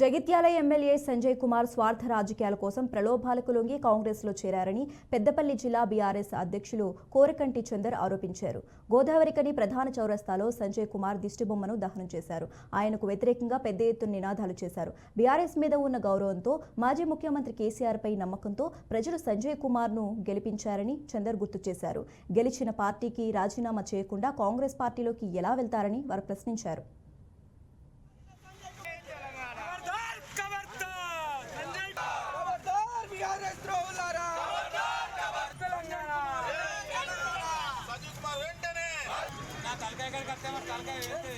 Jagtial MLA Sanjay Kumar స్వార్థ రాజకీయాల కోసం ప్రలోభాలకు లొంగి కాంగ్రెస్లో చేరారని పెద్దపల్లి జిల్లా బీఆర్ఎస్ అధ్యక్షులు కోరకంటి చందర్ ఆరోపించారు. గోదావరికని ప్రధాన చౌరస్తాలో సంజయ్ కుమార్ దిష్టిబొమ్మను దహనం చేశారు. ఆయనకు వ్యతిరేకంగా పెద్ద ఎత్తున నినాదాలు చేశారు. బీఆర్ఎస్ మీద ఉన్న గౌరవంతో మాజీ ముఖ్యమంత్రి కేసీఆర్ పై నమ్మకంతో ప్రజలు సంజయ్ కుమార్ను గెలిపించారని చందర్ గుర్తు చేశారు. గెలిచిన పార్టీకి రాజీనామా చేయకుండా కాంగ్రెస్ పార్టీలోకి ఎలా వెళ్తారని వారు ప్రశ్నించారు. నా తలకాయ ఇక్కడ కడితే మరి తలకాయ వేస్తే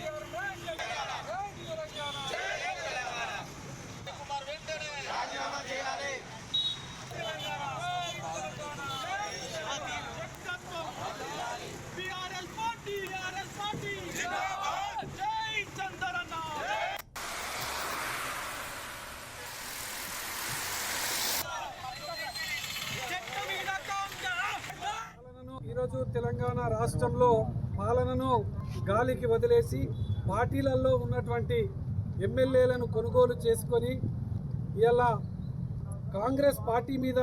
ఈరోజు తెలంగాణ రాష్ట్రంలో పాలనను గాలికి వదిలేసి పార్టీలలో ఉన్నటువంటి ఎమ్మెల్యేలను కొనుగోలు చేసుకొని ఇలా కాంగ్రెస్ పార్టీ మీద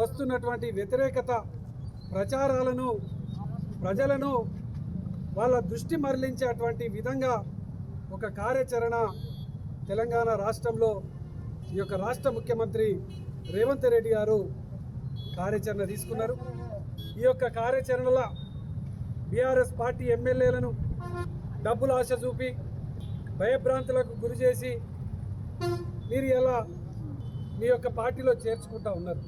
వస్తున్నటువంటి వ్యతిరేకత ప్రచారాలను ప్రజలను వాళ్ళ దృష్టి మరలించేటువంటి విధంగా ఒక కార్యాచరణ తెలంగాణ రాష్ట్రంలో ఈ యొక్క రాష్ట్ర ముఖ్యమంత్రి రేవంత్ రెడ్డి గారు కార్యాచరణ తీసుకున్నారు. ఈ యొక్క కార్యాచరణలో బీఆర్ఎస్ పార్టీ ఎమ్మెల్యేలను డబ్బులు ఆశ చూపి భయభ్రాంతులకు గురి చేసి మీరు ఎలా మీ యొక్క పార్టీలో చేర్చుకుంటా ఉన్నారు?